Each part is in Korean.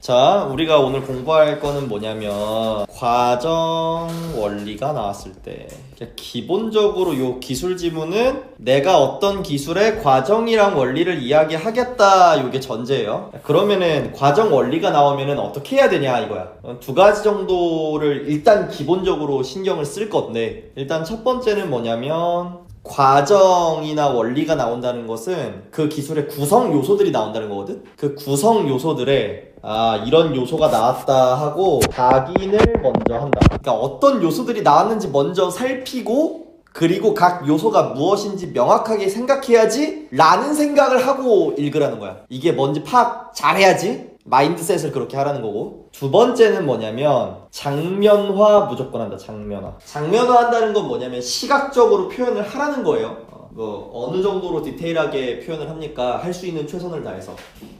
자, 우리가 오늘 공부할 거는 뭐냐면 과정 원리가 나왔을 때 그러니까 기본적으로 요 기술 지문은 내가 어떤 기술의 과정이랑 원리를 이야기하겠다 요게 전제예요. 그러면은 과정 원리가 나오면은 어떻게 해야 되냐 이거야. 어, 두 가지 정도를 일단 기본적으로 신경을 쓸 건데 일단 첫 번째는 뭐냐면 과정이나 원리가 나온다는 것은 그 기술의 구성 요소들이 나온다는 거거든? 그 구성 요소들에 아 이런 요소가 나왔다 하고 각인을 먼저 한다. 그러니까 어떤 요소들이 나왔는지 먼저 살피고 그리고 각 요소가 무엇인지 명확하게 생각해야지 라는 생각을 하고 읽으라는 거야. 이게 뭔지 파악 잘해야지 마인드셋을 그렇게 하라는 거고. 두 번째는 뭐냐면 장면화 무조건 한다 장면화. 장면화 한다는 건 뭐냐면 시각적으로 표현을 하라는 거예요. 어, 뭐 어느 정도로 디테일하게 표현을 합니까? 할 수 있는 최선을 다해서.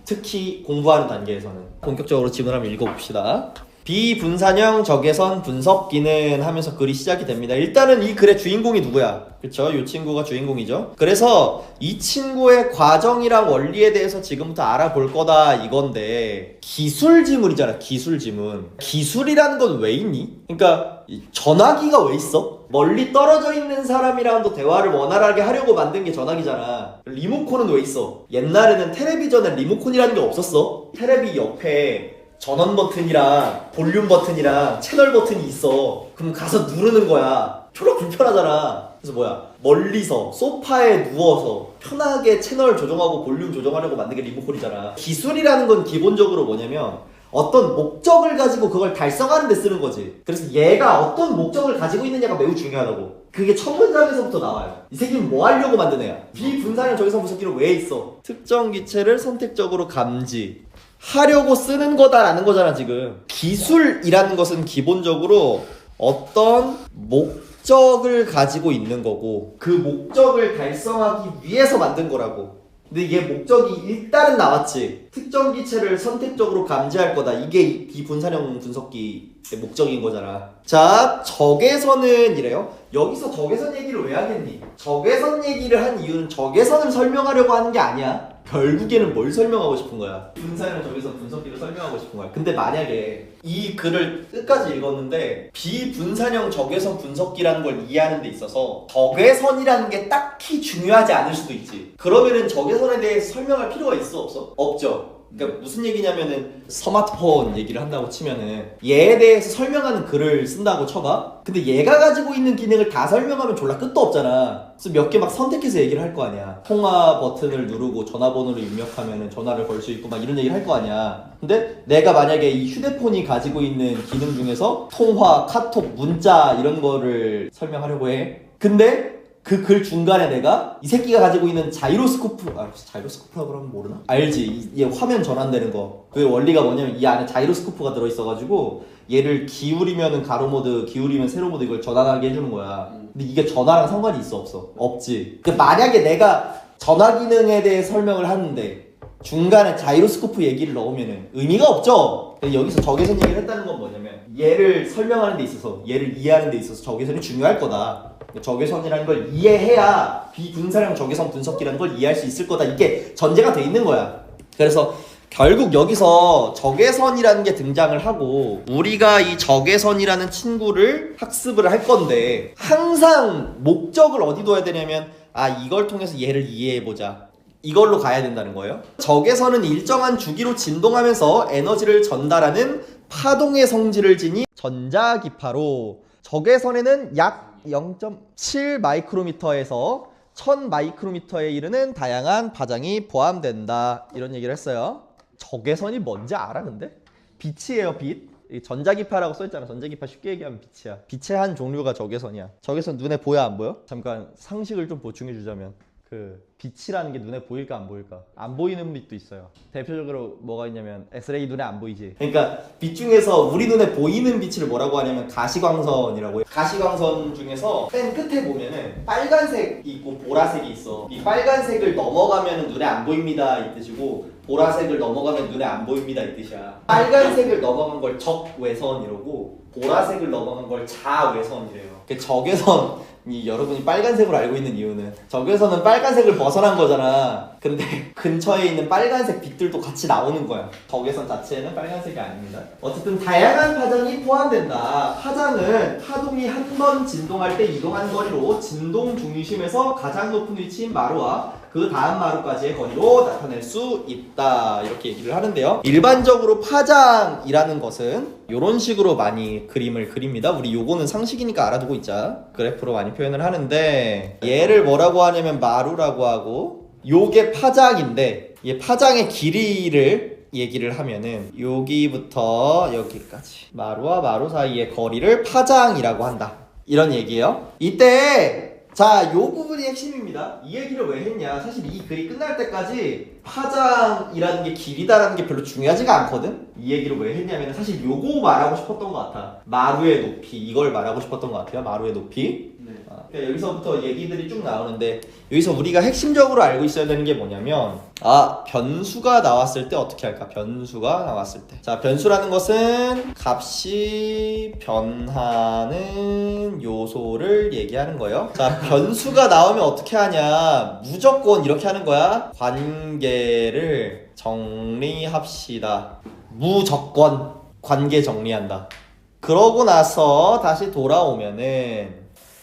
특히 공부하는 단계에서는. 본격적으로 지문 한번 읽어봅시다 비분산형 적외선 분석기는 하면서 글이 시작이 됩니다. 일단은 이 글의 주인공이 누구야? 그쵸? 이 친구가 주인공이죠. 그래서 이 친구의 과정이랑 원리에 대해서 지금부터 알아볼 거다 이건데 기술 지문이잖아. 기술 지문. 기술이라는 건 왜 있니? 그러니까 이 전화기가 왜 있어? 멀리 떨어져 있는 사람이랑도 대화를 원활하게 하려고 만든 게 전화기잖아. 리모컨은 왜 있어? 옛날에는 텔레비전에 리모컨이라는 게 없었어. 텔레비 옆에 전원 버튼이랑 볼륨 버튼이랑 채널 버튼이 있어. 그럼 가서 누르는 거야. 졸라 불편하잖아. 그래서 뭐야? 멀리서 소파에 누워서 편하게 채널 조정하고 볼륨 조정하려고 만든 게 리모컨이잖아. 기술이라는 건 기본적으로 뭐냐면 어떤 목적을 가지고 그걸 달성하는 데 쓰는 거지. 그래서 얘가 어떤 목적을 가지고 있느냐가 매우 중요하다고. 그게 첫 문장에서부터 나와요. 이 새끼는 뭐 하려고 애야? 비분산형 적외선 분석기는 왜 있어? 특정 기체를 선택적으로 감지. 하려고 쓰는 거다라는 거잖아, 지금. 기술이라는 것은 기본적으로 어떤 목적을 가지고 있는 거고, 그 목적을 달성하기 위해서 만든 거라고. 근데 이게 목적이 일단은 나왔지. 특정 기체를 선택적으로 감지할 거다. 이게 이 비분산형 분석기의 목적인 거잖아. 자, 적외선은 이래요. 여기서 적외선 얘기를 왜 하겠니? 적외선 얘기를 한 이유는 적외선을 설명하려고 하는 게 아니야. 결국에는 뭘 설명하고 싶은 거야? 분산형 적외선 분석기를 설명하고 싶은 거야. 근데 만약에 이 글을 끝까지 읽었는데 비분산형 적외선 분석기라는 걸 이해하는 데 있어서 적외선이라는 게 딱히 중요하지 않을 수도 있지. 그러면은 적외선에 대해서 설명할 필요가 있어 없어? 없죠. 그러니까 무슨 얘기냐면은 스마트폰 얘기를 한다고 치면은 얘에 대해서 설명하는 글을 쓴다고 쳐봐. 근데 얘가 가지고 있는 기능을 다 설명하면 졸라 끝도 없잖아. 그래서 몇 개 막 선택해서 얘기를 할 거 아니야. 통화 버튼을 누르고 전화번호를 입력하면은 전화를 걸 수 있고 막 이런 얘기를 할 거 아니야. 근데 내가 만약에 이 휴대폰이 가지고 있는 기능 중에서 통화, 카톡, 문자 이런 거를 설명하려고 해. 근데 그 글 중간에 내가 이 새끼가 가지고 있는 자이로스코프 아 자이로스코프라고 그러면 모르나? 알지 이, 얘 화면 전환되는 거그 원리가 뭐냐면 이 안에 자이로스코프가 들어있어가지고 얘를 기울이면은 가로 모드 기울이면 세로 모드 이걸 전환하게 해주는 거야 근데 이게 전화랑 상관이 있어 없어? 없지 그 만약에 내가 전화 기능에 대해 설명을 하는데 중간에 자이로스코프 얘기를 넣으면은 의미가 없죠. 근데 여기서 적외선 얘기를 했다는 건 뭐냐면 얘를 설명하는 데 있어서 얘를 이해하는 데 있어서 적외선이 중요할 거다. 적외선이라는 걸 이해해야 비분사형 적외선 분석기라는 걸 이해할 수 있을 거다. 이게 전제가 돼 있는 거야. 그래서 결국 여기서 적외선이라는 게 등장을 하고 우리가 이 적외선이라는 친구를 학습을 할 건데 항상 목적을 어디 둬야 되냐면 아 이걸 통해서 얘를 이해해 보자. 이걸로 가야 된다는 거예요. 적외선은 일정한 주기로 진동하면서 에너지를 전달하는 파동의 성질을 지니 전자기파로 적외선에는 약 0.7 마이크로미터에서 1000 마이크로미터에 이르는 다양한 파장이 포함된다. 이런 얘기를 했어요. 적외선이 뭔지 알아 근데? 빛이에요 빛. 이 전자기파라고 써있잖아. 전자기파 쉽게 얘기하면 빛이야. 빛의 한 종류가 적외선이야. 적외선 눈에 보여 안 보여? 잠깐 상식을 좀 보충해 주자면 그 빛이라는 게 눈에 보일까 안 보일까? 안 보이는 빛도 있어요. 대표적으로 뭐가 있냐면 엑스레이 눈에 안 보이지. 그러니까 빛 중에서 우리 눈에 보이는 빛을 뭐라고 하냐면 가시광선이라고 해요. 가시광선 중에서 맨 끝에 보면은 빨간색 있고 보라색이 있어. 이 빨간색을 넘어가면 눈에 안 보입니다 이 뜻이고 보라색을 넘어가면 눈에 안 보입니다 이 뜻이야. 빨간색을 넘어간 걸 적외선이라고 보라색을 넘어간 걸 자외선이래요. 그 적외선 이 여러분이 빨간색으로 알고 있는 이유는 적외선은 빨간색을 벗어난 거잖아. 근데 근처에 있는 빨간색 빛들도 같이 나오는 거야. 적외선 자체는 빨간색이 아닙니다. 어쨌든 다양한 파장이 포함된다. 파장은 파동이 한 번 진동할 때 이동한 거리로 진동 중심에서 가장 높은 위치인 마루와 그 다음 마루까지의 거리로 나타낼 수 있다. 이렇게 얘기를 하는데요. 일반적으로 파장이라는 것은 이런 식으로 많이 그림을 그립니다. 우리 요거는 상식이니까 알아두고 있자. 그래프로 많이 표현을 하는데 얘를 뭐라고 하냐면 마루라고 하고 요게 파장인데 얘 파장의 길이를 얘기를 하면은 여기부터 여기까지 마루와 마루 사이의 거리를 파장이라고 한다. 이런 얘기예요. 이때 자, 요 부분이 핵심입니다. 이 얘기를 왜 했냐? 사실 이 글이 끝날 때까지 파장이라는 게 길이다라는 게 별로 중요하지가 않거든? 이 얘기를 왜 했냐면 사실 요거 말하고 싶었던 것 같아. 마루의 높이. 이걸 말하고 싶었던 것 같아요. 마루의 높이. 아, 그러니까 여기서부터 얘기들이 쭉 나오는데 여기서 우리가 핵심적으로 알고 있어야 되는 게 뭐냐면 아 변수가 나왔을 때 어떻게 할까? 변수가 나왔을 때 자 변수라는 것은 값이 변하는 요소를 얘기하는 거예요. 자 변수가 나오면 어떻게 하냐? 무조건 이렇게 하는 거야. 관계를 정리합시다. 무조건 관계 정리한다. 그러고 나서 다시 돌아오면은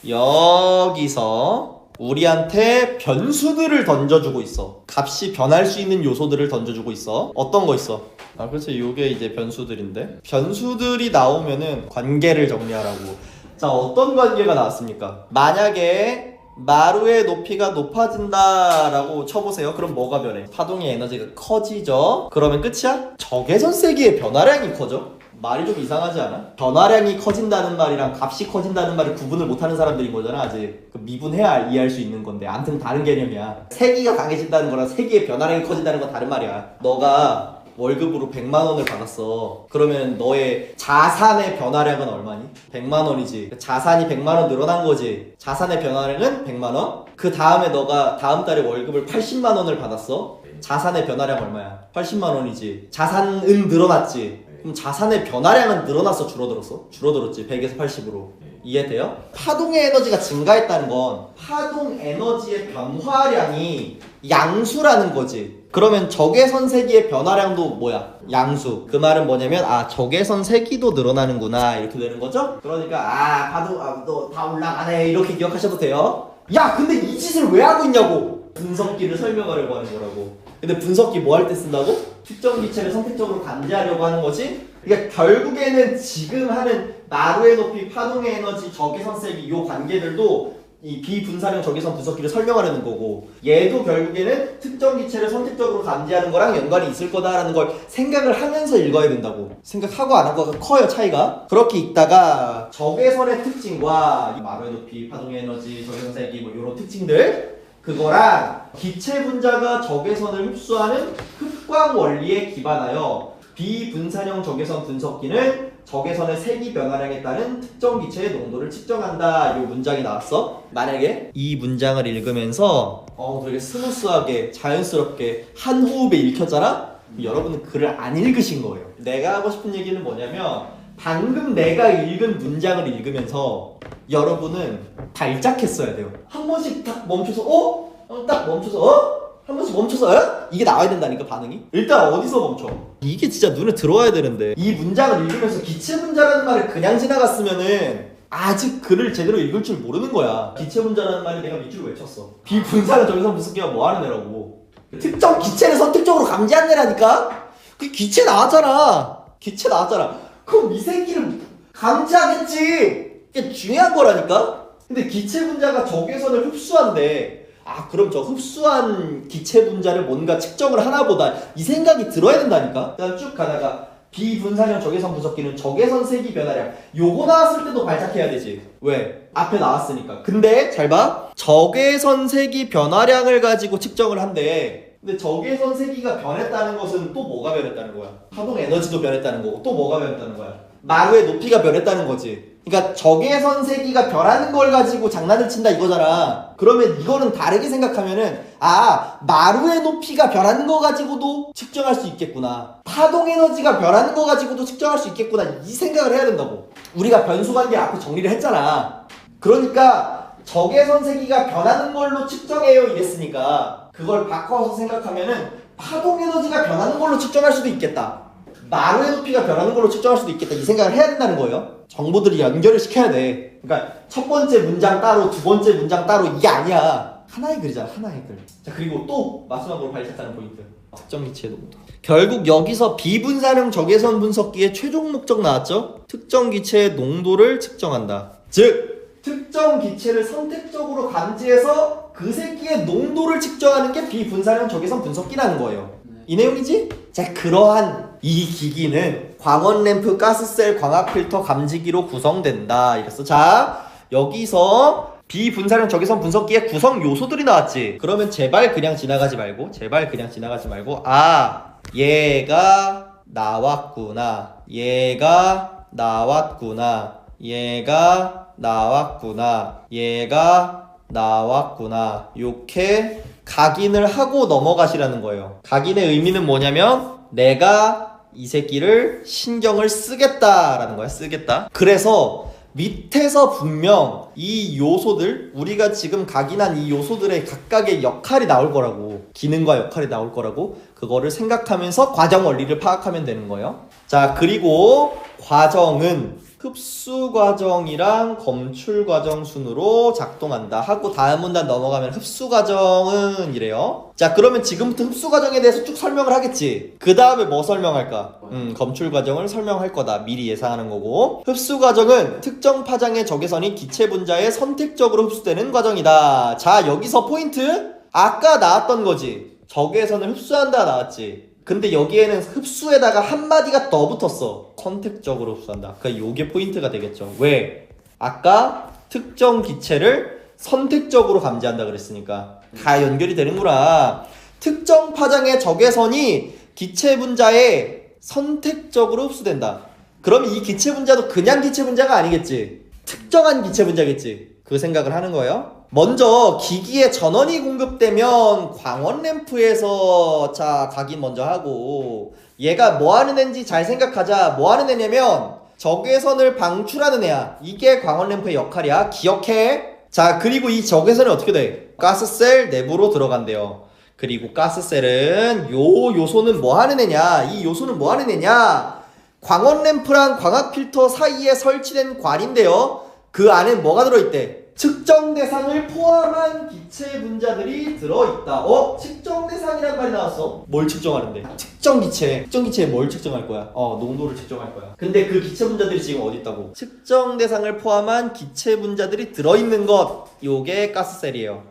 여기서 우리한테 변수들을 던져주고 있어. 값이 변할 수 있는 요소들을 던져주고 있어. 어떤 거 있어? 아, 그렇지. 요게 이제 변수들인데. 변수들이 나오면은 관계를 정리하라고. 자, 어떤 관계가 나왔습니까? 만약에 마루의 높이가 높아진다라고 쳐보세요. 그럼 뭐가 변해? 파동의 에너지가 커지죠? 그러면 끝이야? 적외선 세기의 변화량이 커져? 말이 좀 이상하지 않아? 변화량이 커진다는 말이랑 값이 커진다는 말을 구분을 못하는 사람들인 거잖아 아직. 그 미분해야 이해할 수 있는 건데. 아무튼 다른 개념이야. 세기가 강해진다는 거랑 세기의 변화량이 커진다는 건 다른 말이야. 너가 월급으로 100만 원을 받았어. 그러면 너의 자산의 변화량은 얼마니? 100만 원이지. 자산이 100만 원 늘어난 거지. 자산의 변화량은 100만 원? 그 다음에 너가 다음 달에 월급을 80만 원을 받았어. 자산의 변화량 얼마야? 80만 원이지. 자산은 늘어났지 그럼 자산의 변화량은 늘어났어 줄어들었어? 줄어들었지. 100에서 80으로. 이해돼요? 파동의 에너지가 증가했다는 건 파동 에너지의 변화량이 양수라는 거지. 그러면 적외선 세기의 변화량도 뭐야? 양수. 그 말은 뭐냐면 아 적외선 세기도 늘어나는구나. 이렇게 되는 거죠? 그러니까 아 파동 아, 너다 올라가네. 이렇게 기억하셔도 돼요. 야 근데 이 짓을 왜 하고 있냐고. 분석기를 설명하려고 하는 거라고 근데 분석기 뭐 할 때 쓴다고? 특정 기체를 선택적으로 감지하려고 하는 거지? 그러니까 결국에는 지금 하는 마루의 높이, 파동의 에너지, 적외선 세기 요 관계들도 이 비분사령 적외선 분석기를 설명하려는 거고 얘도 결국에는 특정 기체를 선택적으로 감지하는 거랑 연관이 있을 거다라는 걸 생각을 하면서 읽어야 된다고 생각하고 안 하고가 커요 차이가 그렇게 읽다가 적외선의 특징과 이 마루의 높이, 파동의 에너지, 적외선 세기 뭐 요런 특징들 그거랑 기체 분자가 적외선을 흡수하는 흡광 원리에 기반하여 비분산형 적외선 분석기는 적외선의 세기 변화량에 따른 특정 기체의 농도를 측정한다. 이 문장이 나왔어. 만약에 이 문장을 읽으면서 어 되게 스무스하게 자연스럽게 한 호흡에 읽혔잖아. 여러분은 글을 안 읽으신 거예요. 내가 하고 싶은 얘기는 뭐냐면 방금 내가 읽은 문장을 읽으면서 여러분은 발작했어야 돼요. 한 번씩 딱 멈춰서 어? 어, 딱 멈춰서 어? 한 번씩 멈춰서 어? 이게 나와야 된다니까 반응이? 일단 어디서 멈춰? 이게 진짜 눈에 들어와야 되는데. 이 문장을 읽으면서 기체 분자라는 말을 그냥 지나갔으면은 아직 글을 제대로 읽을 줄 모르는 거야. 기체 분자라는 말을 내가 밑줄 외쳤어. 비분사는 저기서 무슨 개가 뭐 하는 애라고. 특정 기체를 선택적으로 감지한 애라니까? 그 기체 나왔잖아. 기체 나왔잖아. 그럼 이 새끼를 감지하겠지. 이게 중요한 거라니까? 근데 기체 분자가 적외선을 흡수한대 아 그럼 저 흡수한 기체 분자를 뭔가 측정을 하나 보다 이 생각이 들어야 된다니까? 그다음 쭉 가다가 비분산형 적외선 분석기는 적외선 세기 변화량 요거 나왔을 때도 발작해야 되지. 왜? 앞에 나왔으니까. 근데 잘봐. 적외선 세기 변화량을 가지고 측정을 한대. 근데 적외선 세기가 변했다는 것은 또 뭐가 변했다는 거야? 파동 에너지도 변했다는 거고 또 뭐가 변했다는 거야? 마루의 높이가 변했다는 거지 그러니까 적외선 세기가 변하는 걸 가지고 장난을 친다 이거잖아. 그러면 이거는 다르게 생각하면은 아 마루의 높이가 변하는 거 가지고도 측정할 수 있겠구나. 파동 에너지가 변하는 거 가지고도 측정할 수 있겠구나. 이 생각을 해야 된다고. 우리가 변수 관계 앞에 정리를 했잖아. 그러니까 적외선 세기가 변하는 걸로 측정해요 이랬으니까 그걸 바꿔서 생각하면은 파동 에너지가 변하는 걸로 측정할 수도 있겠다. 마루의 높이가 변하는 걸로 측정할 수도 있겠다 이 생각을 해야 된다는 거예요. 정보들이 연결을 시켜야 돼. 그러니까 첫 번째 문장 따로 두 번째 문장 따로 이게 아니야. 하나의 글이잖아 하나의 글. 자 그리고 또 마지막으로 발전하는 포인트. 특정 기체의 농도. 결국 여기서 비분사령 적외선 분석기의 최종 목적 나왔죠? 특정 기체의 농도를 측정한다. 즉 특정 기체를 선택적으로 감지해서 그 새끼의 농도를 측정하는 게 비분사령 적외선 분석기라는 거예요. 이 내용이지? 자, 그러한 이 기기는 광원 램프 가스셀 광학 필터 감지기로 구성된다. 이랬어. 자, 여기서 비분사령 적외선 분석기의 구성 요소들이 나왔지. 그러면 제발 그냥 지나가지 말고, 제발 그냥 지나가지 말고, 아, 얘가 나왔구나. 얘가 나왔구나. 얘가 나왔구나. 얘가 나왔구나. 이렇게 각인을 하고 넘어가시라는 거예요. 각인의 의미는 뭐냐면 내가 이 새끼를 신경을 쓰겠다라는 거야. 쓰겠다. 그래서 밑에서 분명 이 요소들 우리가 지금 각인한 이 요소들의 각각의 역할이 나올 거라고 기능과 역할이 나올 거라고 그거를 생각하면서 과정 원리를 파악하면 되는 거예요. 자 그리고 과정은 흡수 과정이랑 검출 과정 순으로 작동한다 하고 다음 문단 넘어가면 흡수 과정은 이래요. 자 그러면 지금부터 흡수 과정에 대해서 쭉 설명을 하겠지. 그 다음에 뭐 설명할까? 음 검출 과정을 설명할 거다. 미리 예상하는 거고. 흡수 과정은 특정 파장의 적외선이 기체 분자에 선택적으로 흡수되는 과정이다. 자 여기서 포인트 아까 나왔던 거지. 적외선을 흡수한다 나왔지. 근데 여기에는 흡수에다가 한마디가 더 붙었어. 선택적으로 흡수한다. 그러니까 요게 포인트가 되겠죠. 왜? 아까 특정 기체를 선택적으로 감지한다 그랬으니까 다 연결이 되는구나. 특정 파장의 적외선이 기체 분자에 선택적으로 흡수된다. 그럼 이 기체 분자도 그냥 기체 분자가 아니겠지. 특정한 기체 분자겠지. 그 생각을 하는 거예요. 먼저 기기에 전원이 공급되면 광원 램프에서 자 각인 먼저 하고 얘가 뭐 하는 애인지 잘 생각하자. 뭐 하는 애냐면 적외선을 방출하는 애야. 이게 광원 램프의 역할이야. 기억해? 자 그리고 이 적외선이 어떻게 돼? 가스셀 내부로 들어간대요. 그리고 가스셀은 요 요소는 뭐 하는 애냐? 이 요소는 뭐 하는 애냐? 광원 램프랑 광학 필터 사이에 설치된 관인데요. 그 안에 뭐가 들어있대 측정 대상을 포함한 기체 분자들이 들어있다. 어? 측정 대상이란 말이 나왔어. 뭘 측정하는데? 특정 기체. 특정 기체에 뭘 측정할 거야? 어, 농도를 측정할 거야. 근데 그 기체 분자들이 지금 어디 있다고? 측정 대상을 포함한 기체 분자들이 들어있는 것. 요게 가스셀이에요.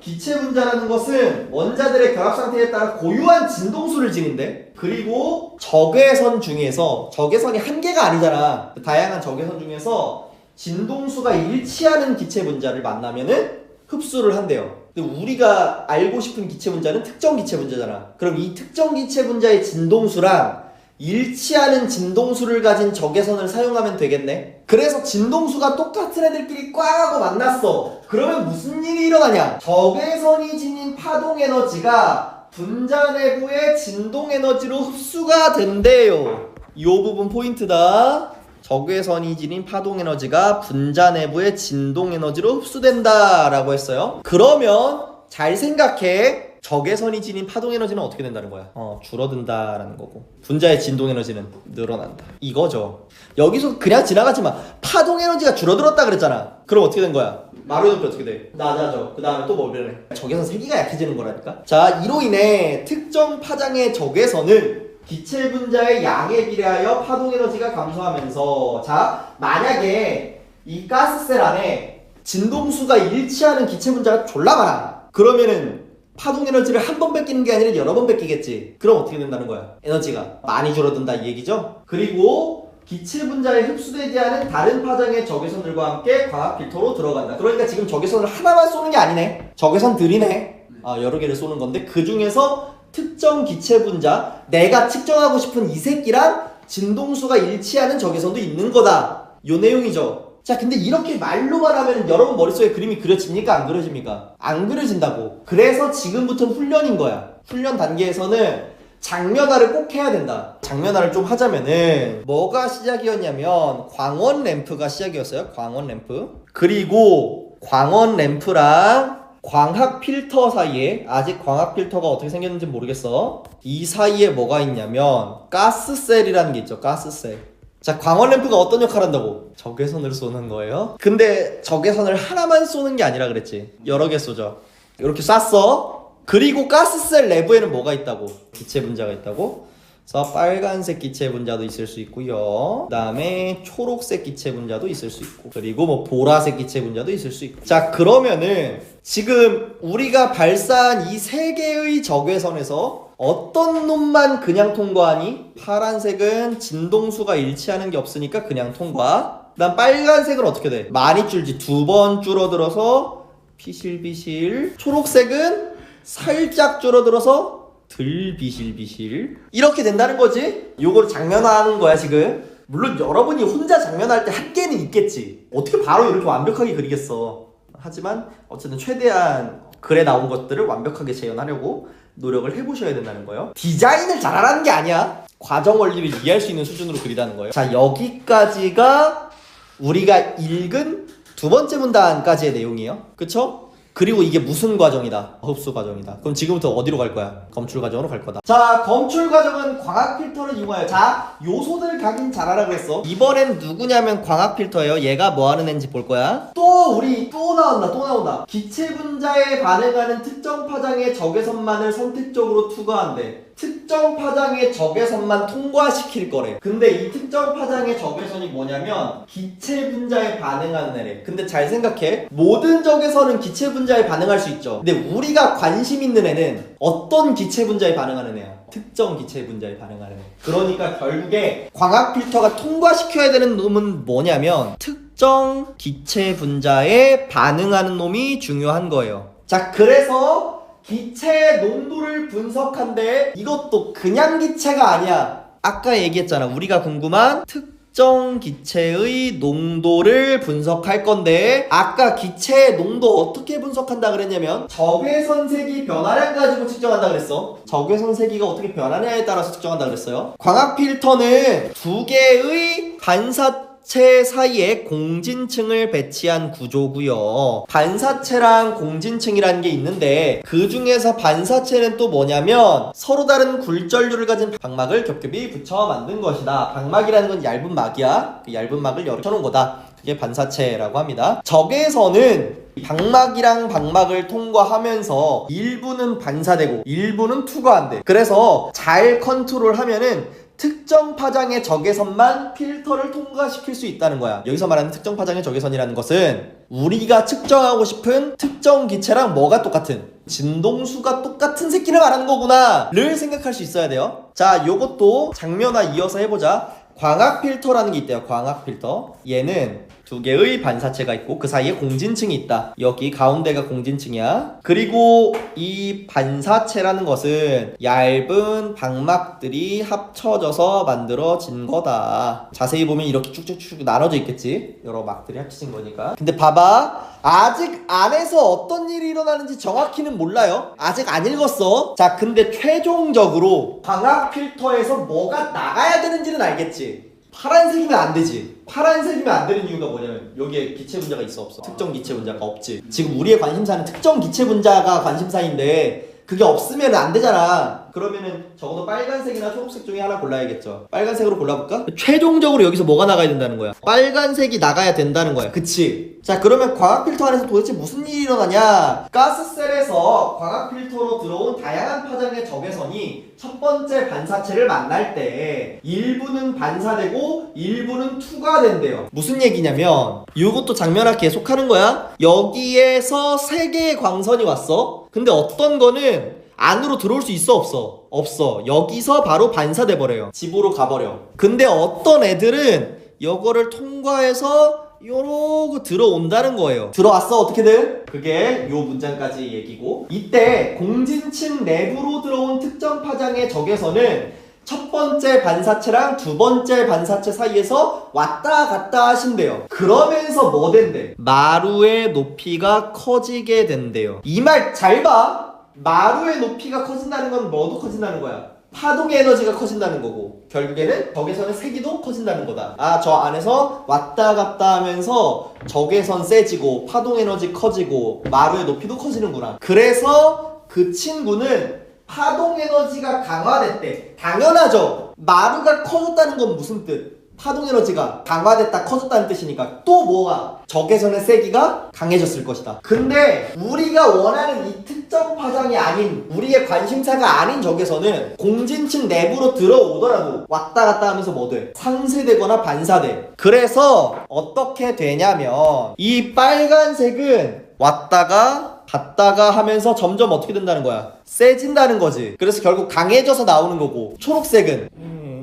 기체 분자라는 것은 원자들의 결합 상태에 따라 고유한 진동수를 지닌대. 그리고 적외선 중에서 적외선이 한 개가 아니잖아. 다양한 적외선 중에서 진동수가 일치하는 기체 분자를 만나면은 흡수를 한대요. 근데 우리가 알고 싶은 기체 분자는 특정 기체 분자잖아. 그럼 이 특정 기체 분자의 진동수랑 일치하는 진동수를 가진 적외선을 사용하면 되겠네. 그래서 진동수가 똑같은 애들끼리 꽉 하고 만났어. 그러면 무슨 일이 일어나냐? 적외선이 지닌 파동 에너지가 분자 내부의 진동 에너지로 흡수가 된대요. 이 부분 포인트다. 적외선이 지닌 파동 에너지가 분자 내부의 진동 에너지로 흡수된다라고 했어요. 그러면 잘 생각해. 적외선이 지닌 파동 에너지는 어떻게 된다는 거야? 어, 줄어든다라는 거고. 분자의 진동 에너지는 늘어난다. 이거죠. 여기서 그냥 지나가지 마. 파동 에너지가 줄어들었다 그랬잖아. 그럼 어떻게 된 거야? 높이 어떻게 돼? 낮아져. 그 다음에 또뭐 변해? 적외선 세기가 약해지는 거라니까. 자, 이로 인해 특정 파장의 적외선은 기체 분자의 양에 비례하여 파동 에너지가 감소하면서 자 만약에 이 가스셀 안에 진동수가 일치하는 기체 분자가 졸라 많아 그러면은 파동 에너지를 한 번 뺏기는 게 아니라 여러 번 뺏기겠지. 그럼 어떻게 된다는 거야? 에너지가 많이 줄어든다 이 얘기죠? 그리고 기체 분자에 흡수되지 않은 다른 파장의 적외선들과 함께 광학 필터로 들어간다. 그러니까 지금 적외선을 하나만 쏘는 게 아니네. 적외선들이네. 아, 여러 개를 쏘는 건데 그 중에서 특정 기체 분자 내가 측정하고 싶은 이 새끼랑 진동수가 일치하는 적외선도 있는 거다. 요 내용이죠. 자, 근데 이렇게 말로만 하면 여러분 머릿속에 그림이 그려집니까? 안 그려집니까? 안 그려진다고. 그래서 지금부터는 훈련인 거야. 훈련 단계에서는 장면화를 꼭 해야 된다. 장면화를 좀 하자면은 뭐가 시작이었냐면 광원 램프가 시작이었어요. 광원 램프. 그리고 광원 램프랑 광학 필터 사이에 아직 광학 필터가 어떻게 생겼는지 모르겠어. 이 사이에 뭐가 있냐면 가스셀이라는 게 있죠. 가스셀. 자, 광원 램프가 어떤 역할을 한다고? 적외선을 쏘는 거예요. 근데 적외선을 하나만 쏘는 게 아니라 그랬지. 여러 개 쏘죠. 이렇게 쐈어. 그리고 가스셀 내부에는 뭐가 있다고? 기체 분자가 있다고? 그래서 빨간색 기체 분자도 있을 수 있고요. 그다음에 초록색 기체 분자도 있을 수 있고, 그리고 뭐 보라색 기체 분자도 있을 수 있고. 자, 그러면은 지금 우리가 발사한 이 세 개의 적외선에서 어떤 놈만 그냥 통과하니? 파란색은 진동수가 일치하는 게 없으니까 그냥 통과. 그다음 빨간색은 어떻게 돼? 많이 줄지 두 번 줄어들어서 비실비실. 초록색은 살짝 줄어들어서 덜 비실비실. 이렇게 된다는 거지? 요걸 장면화하는 거야 지금? 물론 여러분이 혼자 장면할 때 한계는 있겠지. 어떻게 바로 이렇게 완벽하게 그리겠어? 하지만 어쨌든 최대한 글에 나온 것들을 완벽하게 재현하려고 노력을 해보셔야 된다는 거예요. 디자인을 잘하라는 게 아니야. 과정 원리를 이해할 수 있는 수준으로 그리라는 거예요. 자 여기까지가 우리가 읽은 두 번째 문단까지의 내용이에요. 그쵸? 그리고 이게 무슨 과정이다? 흡수 과정이다. 그럼 지금부터 어디로 갈 거야? 검출 과정으로 갈 거다. 자, 검출 과정은 광학 필터를 이용하여 자, 요소들 각인 잘하라 그랬어. 이번엔 누구냐면 광학 필터예요. 얘가 뭐 하는 애인지 볼 거야. 또 우리 또 나온다. 또 나온다. 기체 분자에 반응하는 특정 파장의 적외선만을 선택적으로 투과한대. 특정 파장의 적외선만 통과시킬 거래. 근데 이 특정 파장의 적외선이 뭐냐면 기체 분자에 반응하는 애래. 근데 잘 생각해. 모든 적외선은 기체 분자 에 반응할 수 있죠. 근데 우리가 관심 있는 애는 어떤 기체 분자에 반응하는 애야? 특정 기체 분자에 반응하는 애. 그러니까 결국에 광학 필터가 통과시켜야 되는 놈은 뭐냐면 특정 기체 분자에 반응하는 놈이 중요한 거예요. 자, 그래서 기체 농도를 분석한데 이것도 그냥 기체가 아니야. 아까 얘기했잖아. 우리가 궁금한 특 정 기체의 농도를 분석할 건데 아까 기체의 농도 어떻게 분석한다 그랬냐면 적외선 색이 변화량 가지고 측정한다 그랬어. 적외선 세기가 어떻게 변하냐에 따라서 측정한다 그랬어요. 광학 필터는 두 개의 반사 체 사이에 공진층을 배치한 구조고요. 반사체랑 공진층이라는 게 있는데 그 중에서 반사체는 또 뭐냐면 서로 다른 굴절류를 가진 방막을 겹겹이 붙여 만든 것이다. 방막이라는 건 얇은 막이야. 그 얇은 막을 쳐놓은 거다. 그게 반사체라고 합니다. 적외선은 방막이랑 방막을 통과하면서 일부는 반사되고 일부는 투과한대. 그래서 잘 컨트롤하면은 특정 파장의 적외선만 필터를 통과시킬 수 있다는 거야. 여기서 말하는 특정 파장의 적외선이라는 것은 우리가 측정하고 싶은 특정 기체랑 뭐가 똑같은 진동수가 똑같은 새끼를 말하는 거구나 를 생각할 수 있어야 돼요. 자, 요것도 장면화 이어서 해보자. 광학 필터라는 게 있대요. 광학 필터. 얘는 두 개의 반사체가 있고 그 사이에 공진층이 있다. 여기 가운데가 공진층이야. 그리고 이 반사체라는 것은 얇은 방막들이 합쳐져서 만들어진 거다. 자세히 보면 이렇게 쭉쭉쭉 나눠져 있겠지. 여러 막들이 합쳐진 거니까. 근데 봐봐. 아직 안에서 어떤 일이 일어나는지 정확히는 몰라요. 아직 안 읽었어. 자, 근데 최종적으로 광학 필터에서 뭐가 나가야 되는지는 알겠지. 파란색이면 안 되지. 파란색이면 안 되는 이유가 뭐냐면 여기에 기체 분자가 있어 없어. 특정 기체 분자가 없지. 지금 우리의 관심사는 특정 기체 분자가 관심사인데 그게 없으면 안 되잖아. 그러면은 적어도 빨간색이나 초록색 중에 하나 골라야겠죠. 빨간색으로 골라볼까? 최종적으로 여기서 뭐가 나가야 된다는 거야? 빨간색이 나가야 된다는 거야. 그치? 자, 그러면 광학 필터 안에서 도대체 무슨 일이 일어나냐? 가스셀에서 광학 필터로 들어온 다양한 파장의 적외선이 첫 번째 반사체를 만날 때 일부는 반사되고 일부는 투과된대요. 무슨 얘기냐면 이것도 장면화 계속하는 거야. 여기에서 세 개의 광선이 왔어. 근데 어떤 거는 안으로 들어올 수 있어 없어? 없어. 여기서 바로 반사돼 버려요. 집으로 가버려. 근데 어떤 애들은 이거를 통과해서 요러고 들어온다는 거예요. 들어왔어 어떻게든? 그게 요 문장까지 얘기고 이때 공진층 내부로 들어온 특정 파장의 적외선은 첫 번째 반사체랑 두 번째 반사체 사이에서 왔다 갔다 하신대요. 그러면서 뭐 된대? 마루의 높이가 커지게 된대요. 이 말 잘 봐. 마루의 높이가 커진다는 건 뭐도 커진다는 거야? 파동의 에너지가 커진다는 거고 결국에는 적외선의 세기도 커진다는 거다. 아 저 안에서 왔다 갔다 하면서 적외선 세지고 파동 에너지 커지고 마루의 높이도 커지는구나. 그래서 그 친구는 파동 에너지가 강화됐대. 당연하죠. 마루가 커졌다는 건 무슨 뜻? 파동 에너지가 강화됐다 커졌다는 뜻이니까 또 뭐가 적외선의 세기가 강해졌을 것이다. 근데 우리가 원하는 이 특정 파장이 아닌 우리의 관심사가 아닌 적외선은 공진층 내부로 들어오더라도 왔다 갔다 하면서 뭐 돼? 상쇄되거나 반사돼. 그래서 어떻게 되냐면 이 빨간색은 왔다가 갔다가 하면서 점점 어떻게 된다는 거야? 세진다는 거지. 그래서 결국 강해져서 나오는 거고 초록색은 음,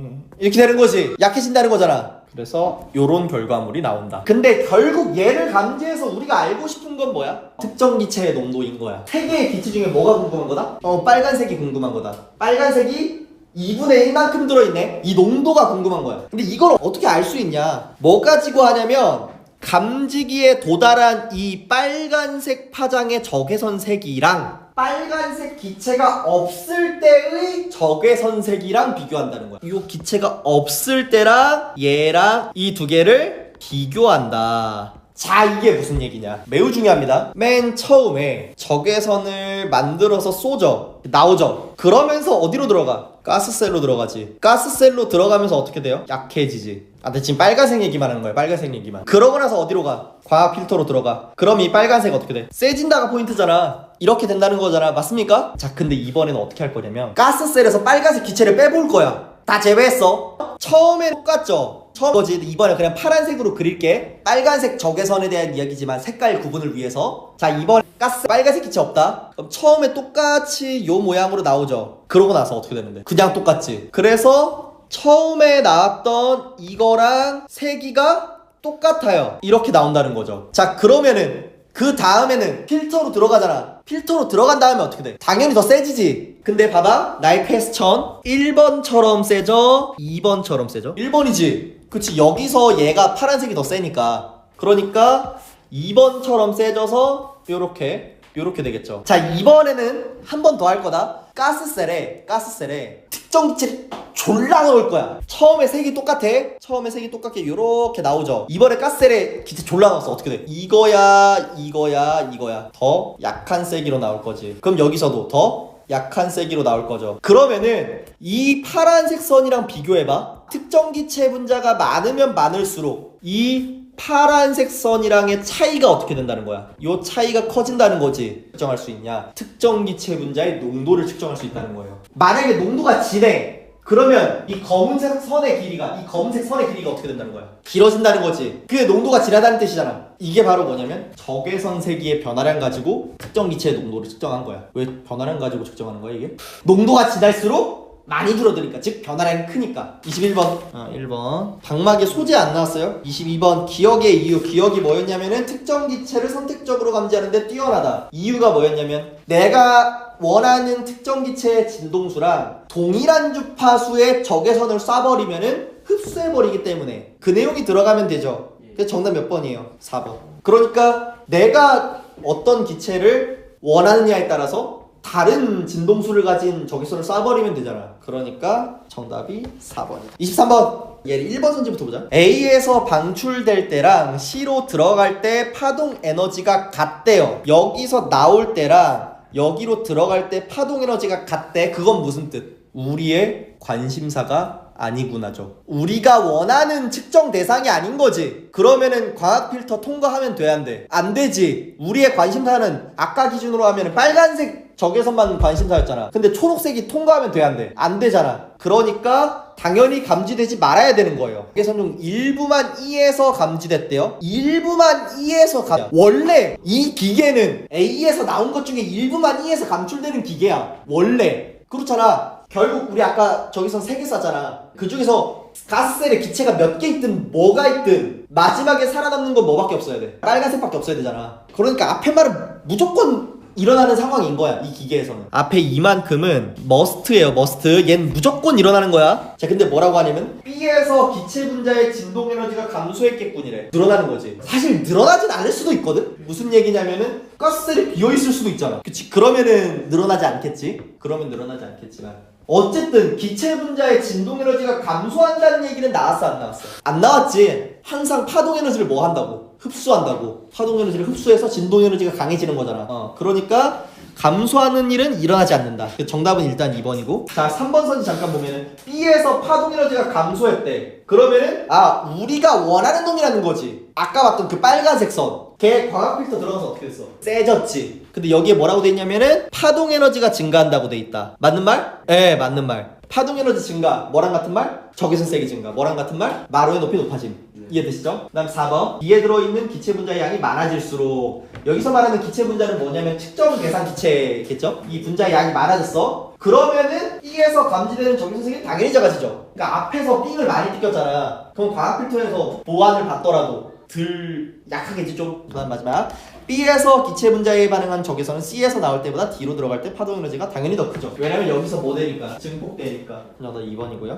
이렇게 되는 거지. 약해진다는 거잖아. 그래서 요런 결과물이 나온다. 근데 결국 얘를 감지해서 우리가 알고 싶은 건 뭐야? 특정 기체의 농도인 거야. 세 개의 기체 중에 뭐가 궁금한 거다? 어, 빨간색이 궁금한 거다. 빨간색이 2분의 1만큼 들어있네? 이 농도가 궁금한 거야. 근데 이걸 어떻게 알 수 있냐? 뭐 가지고 하냐면 감지기에 도달한 이 빨간색 파장의 적외선 색이랑 빨간색 기체가 없을 때의 적외선 색이랑 비교한다는 거야. 이 기체가 없을 때랑 얘랑 이 두 개를 비교한다. 자, 이게 무슨 얘기냐? 매우 중요합니다. 맨 처음에 적외선을 만들어서 쏘죠. 나오죠. 그러면서 어디로 들어가? 가스셀로 들어가지. 가스셀로 들어가면서 어떻게 돼요? 약해지지. 아, 근데 지금 빨간색 얘기만 하는 거예요. 빨간색 얘기만. 그러고 나서 어디로 가? 과학 필터로 들어가. 그럼 이 빨간색 어떻게 돼? 세진다가 포인트잖아. 이렇게 된다는 거잖아. 맞습니까? 자, 근데 이번에는 어떻게 할 거냐면 가스셀에서 빨간색 기체를 빼볼 거야. 다 제외했어. 처음에 똑같죠? 처음 거지 이번에 그냥 파란색으로 그릴게 빨간색 적외선에 대한 이야기지만 색깔 구분을 위해서 자 이번 가스 빨간색 기체 없다 그럼 처음에 똑같이 요 모양으로 나오죠 그러고 나서 어떻게 되는데 그냥 똑같지 그래서 처음에 나왔던 이거랑 세기가 똑같아요 이렇게 나온다는 거죠 자 그러면은 그 다음에는 필터로 들어가잖아. 필터로 들어간 다음에 어떻게 돼? 당연히 더 세지지. 근데 봐봐. 나의 패스천 1번처럼 세져? 2번처럼 세져? 1번이지. 그치. 여기서 얘가 파란색이 더 세니까. 그러니까 2번처럼 세져서 요렇게 요렇게 되겠죠. 자, 이번에는 한 번 더 할 거다. 가스셀에 가스셀에 특정 기체를 졸라 넣을 거야. 처음에 색이 똑같아. 처음에 색이 똑같게 요렇게 나오죠. 이번에 가스셀에 기체 졸라 넣었어. 어떻게 돼? 이거야, 이거야, 이거야. 더 약한 세기로 나올 거지. 그럼 여기서도 더 약한 세기로 나올 거죠. 그러면은 이 파란색 선이랑 비교해봐. 특정 기체 분자가 많으면 많을수록 이 파란색 선이랑의 차이가 어떻게 된다는 거야? 요 차이가 커진다는 거지. 측정할 수 있냐? 특정 기체 분자의 농도를 측정할 수 있다는 거예요. 만약에 농도가 진해. 그러면 이 검은색 선의 길이가 이 검은색 선의 길이가 어떻게 된다는 거야? 길어진다는 거지. 그게 농도가 진하다는 뜻이잖아. 이게 바로 뭐냐면 적외선 세기의 변화량 가지고 특정 기체의 농도를 측정한 거야. 왜 변화량 가지고 측정하는 거야 이게? 농도가 진할수록 많이 줄어드니까 즉 변화량이 크니까. 21번. 아 1번. 방막에 소재 안 나왔어요? 22번. 기억의 이유. 기억이 뭐였냐면은 특정 기체를 선택적으로 감지하는데 뛰어나다. 이유가 뭐였냐면 내가 원하는 특정 기체의 진동수랑 동일한 주파수의 적외선을 쏴버리면은 흡수해버리기 때문에 그 내용이 들어가면 되죠. 그래서 정답 몇 번이에요? 4번. 그러니까 내가 어떤 기체를 원하느냐에 따라서 다른 진동수를 가진 적외선을 쏴버리면 되잖아. 그러니까 정답이 4번이야. 23번. 얘 1번 선지부터 보자. A에서 방출될 때랑 C로 들어갈 때 파동 에너지가 같대요. 여기서 나올 때랑 여기로 들어갈 때 파동 에너지가 같대. 그건 무슨 뜻? 우리의 관심사가 아니구나죠. 우리가 원하는 측정 대상이 아닌 거지. 그러면은 과학 필터 통과하면 돼, 안 돼? 안 되지. 우리의 관심사는 아까 기준으로 하면 빨간색 적외선만 관심사였잖아. 근데 초록색이 통과하면 돼, 안 돼? 안 되잖아. 그러니까 당연히 감지되지 말아야 되는 거예요. 적외선 중 일부만 E에서 감지됐대요. 일부만 E에서 감. 원래 이 기계는 A에서 나온 것 중에 일부만 E에서 감출되는 기계야. 원래. 그렇잖아. 결국 우리 아까 저기서 세개 쐈잖아. 그 중에서 가스셀에 기체가 몇 개 있든 뭐가 있든 마지막에 살아남는 건 뭐밖에 없어야 돼. 빨간색밖에 없어야 되잖아. 그러니까 앞에 말은 무조건 일어나는 상황인 거야 이 기계에서는. 앞에 이만큼은 머스트예요 머스트. 얜 무조건 일어나는 거야. 자 근데 뭐라고 하냐면 B에서 기체 분자의 진동 에너지가 감소했겠군이래. 늘어나는 거지. 사실 늘어나진 않을 수도 있거든? 무슨 얘기냐면은 가스셀이 비어있을 수도 있잖아. 그치 그러면은 늘어나지 않겠지? 그러면 늘어나지 않겠지만 어쨌든 기체 분자의 진동 에너지가 감소한다는 얘기는 나왔어 안 나왔어? 안 나왔지. 항상 파동 에너지를 뭐 한다고? 흡수한다고. 파동 에너지를 흡수해서 진동 에너지가 강해지는 거잖아. 어, 그러니까 감소하는 일은 일어나지 않는다. 그 정답은 일단 2번이고. 자, 3번 선지 잠깐 보면은 B에서 파동 에너지가 감소했대. 그러면은 아, 우리가 원하는 놈이라는 거지. 아까 봤던 그 빨간색 선. 걔 광학 필터 들어가서 어떻게 됐어? 세졌지. 근데 여기에 뭐라고 돼 있냐면은 파동 에너지가 증가한다고 돼 있다. 맞는 말? 예, 맞는 말. 파동 에너지 증가. 뭐랑 같은 말? 적외선 세기 증가. 뭐랑 같은 말? 마루의 높이 높아짐. 이해되시죠? 그 다음 4번 이에 들어있는 기체 분자의 양이 많아질수록 여기서 말하는 기체 분자는 뭐냐면 측정 계산 기체겠죠? 이 분자의 양이 많아졌어 그러면은 E에서 감지되는 적외선 세기는 당연히 작아지죠 그러니까 앞에서 삥을 많이 뜯겼잖아 그럼 과학 필터에서 보완을 받더라도 덜 약하겠지 좀 그다음 마지막 B에서 기체 분자에 반응한 적외선은 C에서 나올 때보다 D로 들어갈 때 파동 에너지가 당연히 더 크죠. 왜냐면 여기서 모델이니까? 증폭되니까. 그냥 더 2번이고요